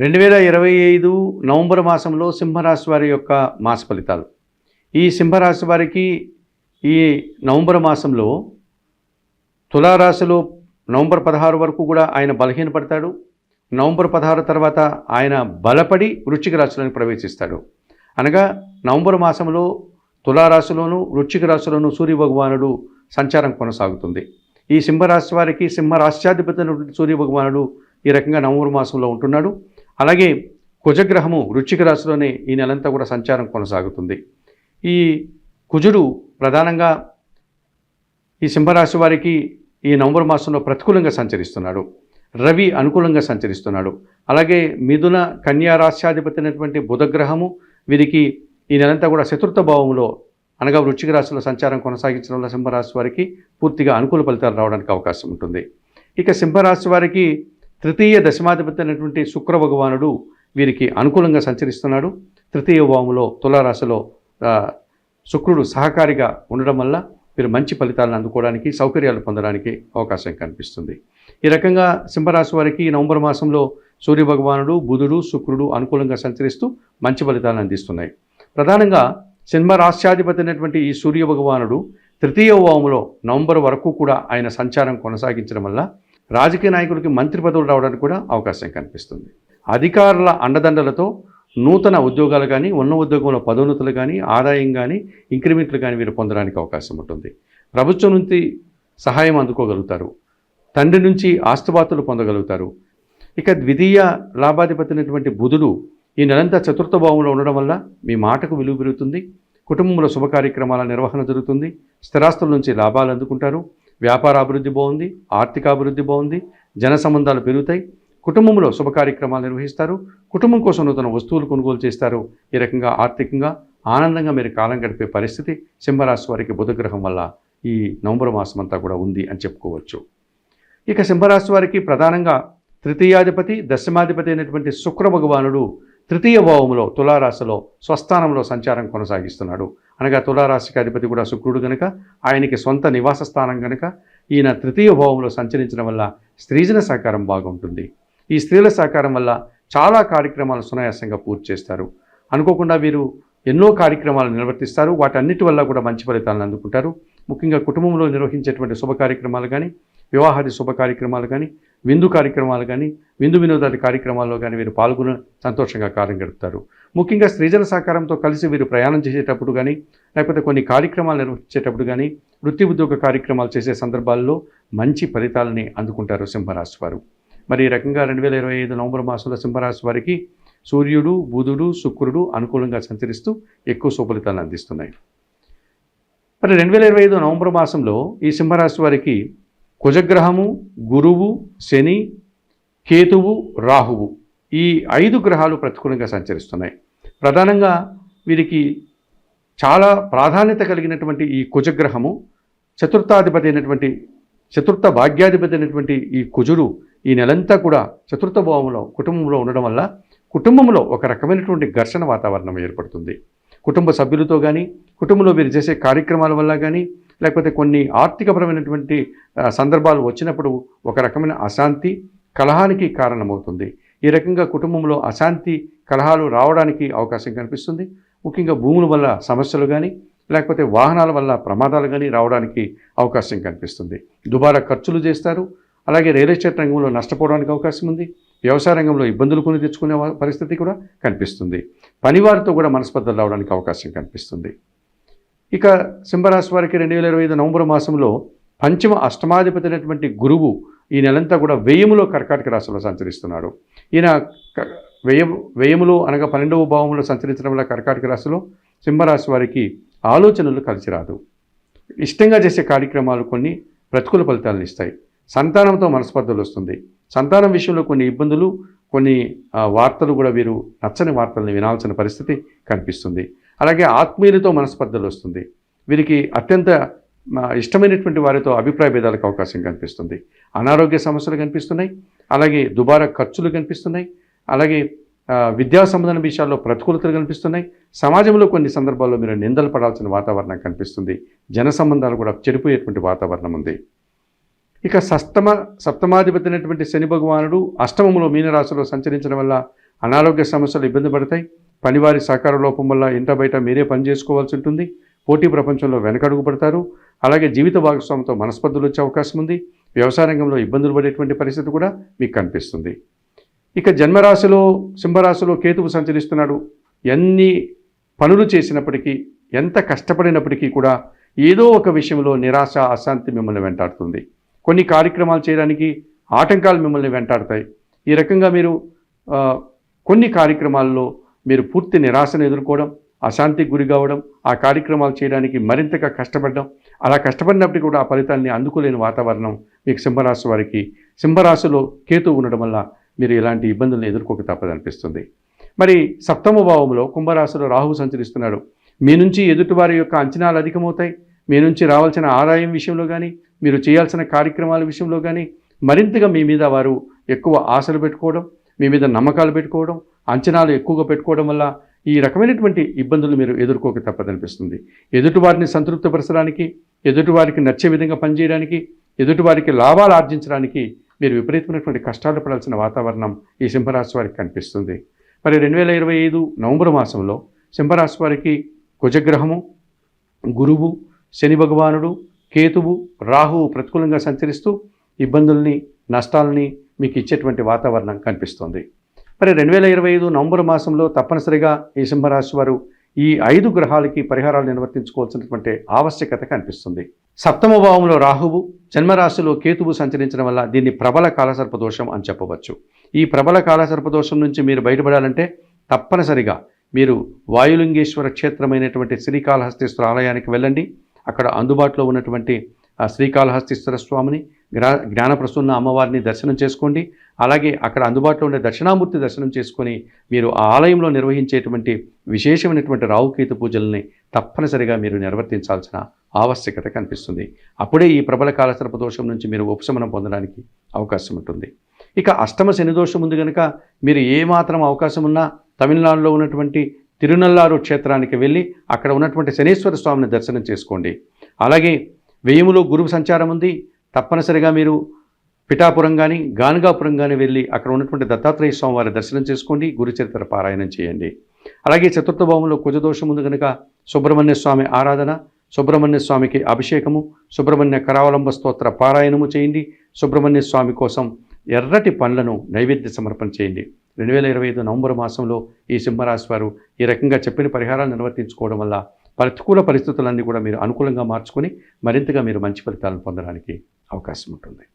రెండు వేల ఇరవై ఐదు నవంబర్ మాసంలో సింహరాశి వారి యొక్క మాస ఫలితాలు. ఈ సింహరాశి వారికి ఈ నవంబర్ మాసంలో తులారాశిలో నవంబర్ పదహారు వరకు కూడా ఆయన బలహీనపడతాడు. నవంబర్ పదహారు తర్వాత ఆయన బలపడి వృశ్చిక రాశిలోకి ప్రవేశిస్తాడు. అనగా నవంబర్ మాసంలో తులారాశిలోను వృశ్చిక రాశిలోను సూర్య భగవానుడు సంచారం కొనసాగుతుంది. ఈ సింహరాశి వారికి సింహరాశ్యాధిపతి అయినటువంటి సూర్య భగవానుడు ఈ రకంగా నవంబర్ మాసంలో ఉంటున్నాడు. అలాగే కుజగ్రహము వృచ్చిక రాశిలోనే ఈ నెలంతా కూడా సంచారం కొనసాగుతుంది. ఈ కుజుడు ప్రధానంగా ఈ సింహరాశి వారికి ఈ నవంబర్ మాసంలో ప్రతికూలంగా సంచరిస్తున్నాడు. రవి అనుకూలంగా సంచరిస్తున్నాడు. అలాగే మిథున కన్యా రాశ్యాధిపతి అయినటువంటి బుధగ్రహము వీరికి ఈ నెలంతా కూడా చతుర్థ భావంలో అనగా వృచ్చిక రాశిలో సంచారం కొనసాగించడం వల్ల సింహరాశి వారికి పూర్తిగా అనుకూల ఫలితాలు రావడానికి అవకాశం ఉంటుంది. ఇక సింహరాశి వారికి తృతీయ దశమాధిపతి అయినటువంటి శుక్ర భగవానుడు వీరికి అనుకూలంగా సంచరిస్తున్నాడు. తృతీయ భావంలో తులారాశిలో శుక్రుడు సహకారిగా ఉండడం వల్ల మీరు మంచి ఫలితాలను అందుకోవడానికి సౌకర్యాలు పొందడానికి అవకాశం కనిపిస్తుంది. ఈ రకంగా సింహరాశి వారికి ఈ నవంబర్ మాసంలో సూర్య భగవానుడు బుధుడు శుక్రుడు అనుకూలంగా సంచరిస్తూ మంచి ఫలితాలను అందిస్తున్నాయి. ప్రధానంగా సింహ అయినటువంటి ఈ సూర్య భగవానుడు తృతీయ వాములో నవంబర్ వరకు కూడా ఆయన సంచారం కొనసాగించడం వల్ల రాజకీయ నాయకులకి మంత్రి పదవులు రావడానికి కూడా అవకాశం కనిపిస్తుంది. అధికారుల అండదండలతో నూతన ఉద్యోగాలు కానీ ఉన్న ఉద్యోగంలో పదోన్నతులు కానీ ఆదాయం కానీ ఇంక్రిమెంట్లు కానీ వీరు పొందడానికి అవకాశం ఉంటుంది. ప్రభుత్వం నుంచి సహాయం అందుకోగలుగుతారు. తండ్రి నుంచి ఆస్తుపాతులు పొందగలుగుతారు. ఇక ద్వితీయ లాభాధిపతినటువంటి బుధుడు ఈ నెలంతా చతుర్థ భావంలో ఉండడం వల్ల మీ మాటకు విలువ పెరుగుతుంది. కుటుంబంలో శుభ కార్యక్రమాల నిర్వహణ జరుగుతుంది. స్థిరాస్తుల నుంచి లాభాలు అందుకుంటారు. వ్యాపార అభివృద్ధి బాగుంది ఆర్థిక అభివృద్ధి బాగుంది జన సంబంధాలు పెరుగుతాయి. కుటుంబంలో శుభ కార్యక్రమాలు నిర్వహిస్తారు. కుటుంబం కోసం నూతన వస్తువులు కొనుగోలు చేస్తారు. ఈ రకంగా ఆర్థికంగా ఆనందంగా మీరు కాలం గడిపే పరిస్థితి సింహరాశి వారికి బుధగ్రహం వల్ల ఈ నవంబర్ మాసం అంతా కూడా ఉంది అని చెప్పుకోవచ్చు. ఇక సింహరాశి వారికి ప్రధానంగా తృతీయాధిపతి దశమాధిపతి అయినటువంటి శుక్ర భగవానుడు తృతీయ భావంలో తులారాశిలో స్వస్థానంలో సంచారం కొనసాగిస్తున్నాడు. అనగా తులారాశికి అధిపతి కూడా శుక్రుడు కనుక ఆయనకి సొంత నివాస స్థానం గనుక ఈయన తృతీయ భావంలో సంచరించడం వల్ల స్త్రీజన సహకారం బాగుంటుంది. ఈ స్త్రీల సహకారం వల్ల చాలా కార్యక్రమాలు సునాయాసంగా పూర్తి చేస్తారు. అనుకోకుండా వీరు ఎన్నో కార్యక్రమాలు నిర్వర్తిస్తారు. వాటన్నిటి వల్ల కూడా మంచి ఫలితాలను అందుకుంటారు. ముఖ్యంగా కుటుంబంలో నిర్వహించేటువంటి శుభ కార్యక్రమాలు కానీ వివాహాది శుభ కార్యక్రమాలు కానీ విందు కార్యక్రమాలు కానీ విందు వినోదాది కార్యక్రమాల్లో కానీ వీరు పాల్గొని సంతోషంగా కాలం గడుపుతారు. ముఖ్యంగా స్త్రీజన సహకారంతో కలిసి వీరు ప్రయాణం చేసేటప్పుడు కానీ లేకపోతే కొన్ని కార్యక్రమాలు నిర్వహించేటప్పుడు కానీ వృత్తి ఉద్యోగ కార్యక్రమాలు చేసే సందర్భాల్లో మంచి ఫలితాలని అందుకుంటారు సింహరాశి వారు. మరి ఈ రకంగా రెండు వేల ఇరవై ఐదు నవంబర్ మాసంలో సింహరాశి వారికి సూర్యుడు బుధుడు శుక్రుడు అనుకూలంగా సంచరిస్తూ ఎక్కువ సుఫలితాలను అందిస్తున్నాయి. మరి రెండు వేల ఇరవై ఐదు నవంబర్ మాసంలో ఈ సింహరాశి వారికి కుజగ్రహము గురువు శని కేతువు రాహువు ఈ ఐదు గ్రహాలు ప్రతికూలంగా సంచరిస్తున్నాయి. ప్రధానంగా వీరికి చాలా ప్రాధాన్యత కలిగినటువంటి ఈ కుజగ్రహము చతుర్థాధిపతి అయినటువంటి చతుర్థ భాగ్యాధిపతి అయినటువంటి ఈ కుజుడు ఈ నెలంతా కూడా చతుర్థ భావంలో కుటుంబంలో ఉండడం వల్ల కుటుంబంలో ఒక రకమైనటువంటి ఘర్షణ వాతావరణం ఏర్పడుతుంది. కుటుంబ సభ్యులతో కానీ కుటుంబంలో వీరు చేసే కార్యక్రమాల వల్ల కానీ లేకపోతే కొన్ని ఆర్థికపరమైనటువంటి సందర్భాలు వచ్చినప్పుడు ఒక రకమైన అశాంతి కలహానికి కారణమవుతుంది. ఈ రకంగా కుటుంబంలో అశాంతి కలహాలు రావడానికి అవకాశం కనిపిస్తుంది. ముఖ్యంగా భూముల వల్ల సమస్యలు కానీ లేకపోతే వాహనాల వల్ల ప్రమాదాలు కానీ రావడానికి అవకాశం కనిపిస్తుంది. దుబారా ఖర్చులు చేస్తారు. అలాగే రియల్ ఎస్టేట్ రంగంలో నష్టపోవడానికి అవకాశం ఉంది. వ్యవసాయ రంగంలో ఇబ్బందులు కొని తెచ్చుకునే పరిస్థితి కూడా కనిపిస్తుంది. పనివారితో కూడా మనస్పర్ధలు రావడానికి అవకాశం కనిపిస్తుంది. ఇక సింహరాశి వారికి రెండు వేల ఇరవై ఐదు నవంబర్ మాసంలో పంచమ అష్టమాధిపతి అయినటువంటి గురువు ఈ నెలంతా కూడా వ్యయములో కర్కాటక రాశిలో సంచరిస్తున్నాడు. ఈయన క- వ్యయ వ్యయములో అనగా పన్నెండవ భావంలో సంచరించడం వల్ల కర్కాటక రాశిలో సింహరాశి వారికి ఆలోచనలు కలిసి రాదు ఇష్టంగా చేసే కార్యక్రమాలు కొన్ని ప్రతికూల ఫలితాలను ఇస్తాయి. సంతానంతో మనస్పర్ధలు వస్తుంది. సంతానం విషయంలో కొన్ని ఇబ్బందులు కొన్ని వార్తలు కూడా వీరు నచ్చని వార్తలను వినాల్సిన పరిస్థితి కనిపిస్తుంది. అలాగే ఆత్మీయులతో మనస్పర్ధలు వస్తుంది. వీరికి అత్యంత ఇష్టమైనటువంటి వారితో అభిప్రాయ భేదాలకు అవకాశం కనిపిస్తుంది. అనారోగ్య సమస్యలు కనిపిస్తున్నాయి. అలాగే దుబారా ఖర్చులు కనిపిస్తున్నాయి. అలాగే విద్యా సంబంధం విషయాల్లో ప్రతికూలతలు కనిపిస్తున్నాయి. సమాజంలో కొన్ని సందర్భాల్లో మీరు నిందలు పడాల్సిన వాతావరణం కనిపిస్తుంది. జన సంబంధాలు కూడా చెడిపోయేటువంటి వాతావరణం ఉంది. ఇక సప్తమ సప్తమాధిపతి అయినటువంటి శని భగవానుడు అష్టమములో మీనరాశిలో సంచరించడం వల్ల అనారోగ్య సమస్యలు ఇబ్బంది పడతాయి. పనివారి సహకార లోపం వల్ల ఇంట బయట మీరే పని చేసుకోవాల్సి ఉంటుంది. పోటీ ప్రపంచంలో వెనకడుగు పడతారు. అలాగే జీవిత భాగస్వామితో మనస్పర్ధలు వచ్చే అవకాశం ఉంది. వ్యవసాయ రంగంలో ఇబ్బందులు పడేటువంటి పరిస్థితి కూడా మీకు కనిపిస్తుంది. ఇక జన్మరాశిలో సింహరాశిలో కేతువు సంచరిస్తున్నాడు. ఎన్ని పనులు చేసినప్పటికీ ఎంత కష్టపడినప్పటికీ కూడా ఏదో ఒక విషయంలో నిరాశ అశాంతి మిమ్మల్ని వెంటాడుతుంది. కొన్ని కార్యక్రమాలు చేయడానికి ఆటంకాలు మిమ్మల్ని వెంటాడతాయి. ఈ రకంగా మీరు కొన్ని కార్యక్రమాల్లో మీరు పూర్తి నిరాశను ఎదుర్కోవడం అశాంతికి గురి కావడం ఆ కార్యక్రమాలు చేయడానికి మరింతగా కష్టపడడం అలా కష్టపడినప్పటికీ కూడా ఆ ఫలితాన్ని అందుకోలేని వాతావరణం మీకు సింహరాశి వారికి సింహరాశిలో కేతు ఉండడం వల్ల మీరు ఇలాంటి ఇబ్బందులను ఎదుర్కోక తప్పదనిపిస్తుంది మరి సప్తమ భావంలో కుంభరాశిలో రాహువు సంచరిస్తున్నాడు. మీ నుంచి ఎదుటివారి యొక్క అంచనాలు అధికమవుతాయి. మీ నుంచి రావాల్సిన ఆదాయం విషయంలో కానీ మీరు చేయాల్సిన కార్యక్రమాల విషయంలో కానీ మరింతగా మీ మీద వారు ఎక్కువ ఆశలు పెట్టుకోవడం మీ మీద నమ్మకాలు పెట్టుకోవడం అంచనాలు ఎక్కువగా పెట్టుకోవడం వల్ల ఈ రకమైనటువంటి ఇబ్బందులు మీరు ఎదుర్కోక తప్పదనిపిస్తుంది. ఎదుటివారిని సంతృప్తిపరచడానికి ఎదుటివారికి నచ్చే విధంగా పనిచేయడానికి ఎదుటివారికి లాభాలు ఆర్జించడానికి మీరు విపరీతమైనటువంటి కష్టాలు పడాల్సిన వాతావరణం ఈ సింహరాశి వారికి కనిపిస్తుంది. మరి రెండు వేల ఇరవై ఐదు నవంబర్ మాసంలో సింహరాశి వారికి కుజగ్రహము గురువు శని భగవానుడు కేతువు రాహువు ప్రతికూలంగా సంచరిస్తూ ఇబ్బందుల్ని నష్టాలని మీకు ఇచ్చేటువంటి వాతావరణం కనిపిస్తుంది. మరి రెండు వేల ఇరవై ఐదు నవంబర్ మాసంలో తప్పనిసరిగా ఈ సింహరాశి వారు ఈ ఐదు గ్రహాలకి పరిహారాలు నిర్వర్తించుకోవాల్సినటువంటి ఆవశ్యకత కనిపిస్తుంది. సప్తమ భావంలో రాహువు జన్మరాశిలో కేతువు సంచరించడం వల్ల దీన్ని ప్రబల కాలసర్ప దోషం అని చెప్పవచ్చు. ఈ ప్రబల కాలసర్ప దోషం నుంచి మీరు బయటపడాలంటే తప్పనిసరిగా మీరు వాయులింగేశ్వర క్షేత్రమైనటువంటి శ్రీకాళహస్తీశ్వర ఆలయానికి వెళ్ళండి. అక్కడ అందుబాటులో ఉన్నటువంటి ఆ శ్రీకాళహస్తీశ్వర స్వామిని జ్ఞా జ్ఞానప్రసన్న అమ్మవారిని దర్శనం చేసుకోండి. అలాగే అక్కడ అందుబాటులో ఉండే దక్షిణామూర్తి దర్శనం చేసుకొని మీరు ఆ ఆలయంలో నిర్వహించేటువంటి విశేషమైనటువంటి రావుకేతు పూజల్ని తప్పనిసరిగా మీరు నిర్వర్తించాల్సిన ఆవశ్యకత కనిపిస్తుంది. అప్పుడే ఈ ప్రబల కాలసర్ప దోషం నుంచి మీరు ఉపశమనం పొందడానికి అవకాశం ఉంటుంది. ఇక అష్టమ శని దోషం ఉంది కనుక మీరు ఏమాత్రం అవకాశం ఉన్నా తమిళనాడులో ఉన్నటువంటి తిరునల్లారు క్షేత్రానికి వెళ్ళి అక్కడ ఉన్నటువంటి శనీశ్వర స్వామిని దర్శనం చేసుకోండి. అలాగే వేయములో గురువు సంచారం ఉంది. తప్పనిసరిగా మీరు పిఠాపురం కానీ గానుగాపురం కానీ వెళ్ళి అక్కడ ఉన్నటువంటి దత్తాత్రేయ స్వామి వారి దర్శనం చేసుకోండి గురుచరిత్ర పారాయణం చేయండి. అలాగే చతుర్థ భావంలో కుజదోషం ఉంది కనుక సుబ్రహ్మణ్య స్వామి ఆరాధన సుబ్రహ్మణ్య స్వామికి అభిషేకము సుబ్రహ్మణ్య కరావలంబ స్తోత్ర పారాయణము చేయండి సుబ్రహ్మణ్య స్వామి కోసం ఎర్రటి పండ్లను నైవేద్య సమర్పణ చేయండి. రెండు వేల ఇరవై ఐదు నవంబర్ మాసంలో ఈ సింహరాశి వారు ఈ రకంగా చెప్పిన పరిహారాలు నిర్వర్తించుకోవడం వల్ల ప్రతికూల పరిస్థితులన్నీ కూడా మీరు అనుకూలంగా మార్చుకొని మరింతగా మీరు మంచి ఫలితాలను పొందడానికి అవకాశం ఉంటుంది